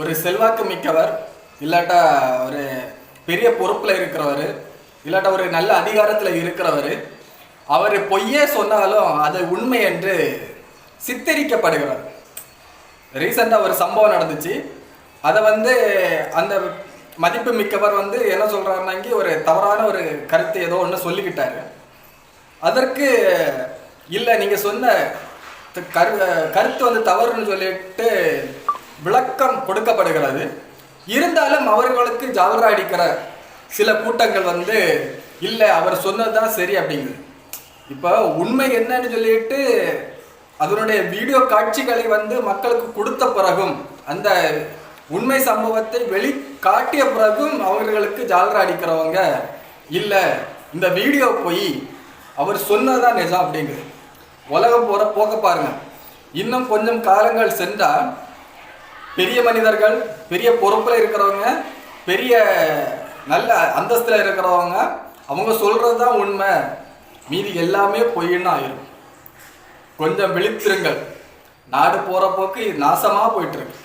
ஒரு செல்வாக்கு மிக்கவர் இல்லாட்டா ஒரு பெரிய பொறுப்பில் இருக்கிறவர் இல்லாட்டா ஒரு நல்ல அதிகாரத்தில் இருக்கிறவர் அவர் பொய்யே சொன்னாலும் அது உண்மை என்று சித்தரிக்கப்படுகிறார் ரீசெண்டாக ஒரு சம்பவம் நடந்துச்சு. அதை வந்து அந்த மதிப்பு மிக்கவர் வந்து என்ன சொல்கிறாருனாங்கி ஒரு தவறான ஒரு கருத்து ஏதோ ஒன்று சொல்லிக்கிட்டாரு. அதற்கு இல்லை நீங்கள் சொன்ன கரு கருத்து வந்து தவறுன்னு சொல்லிட்டு விளக்கம் கொடுக்கப்படுகிறது. இருந்தாலும் அவர்களுக்கு ஜாலரா அடிக்கிற சில கூட்டங்கள் வந்து இல்லை அவர் சொன்னது தான் சரி அப்படிங்குது. இப்போ உண்மை என்னன்னு சொல்லிட்டு அதனுடைய வீடியோ காட்சிகளை வந்து மக்களுக்கு கொடுத்த பிறகும் அந்த உண்மை சம்பவத்தை வெளி காட்டிய பிறகும் அவர்களுக்கு ஜாலரா அடிக்கிறவங்க இல்லை இந்த வீடியோ போய் அவர் சொன்னதுதான் நிஜம் அப்படிங்குது. உலகம் போகிற போக பாருங்க. இன்னும் கொஞ்சம் காலங்கள் சென்றால் பெரிய மனிதர்கள் பெரிய பொறுப்பில் இருக்கிறவங்க பெரிய நல்ல அந்தஸ்தில் இருக்கிறவங்க அவங்க சொல்கிறது தான் உண்மை. மீதி எல்லாமே பொய்ன்னு ஆயிரும். கொஞ்சம் விழித்திருங்கள். நாடு போகிற போக்கு நாசமாக போயிட்டுருக்கு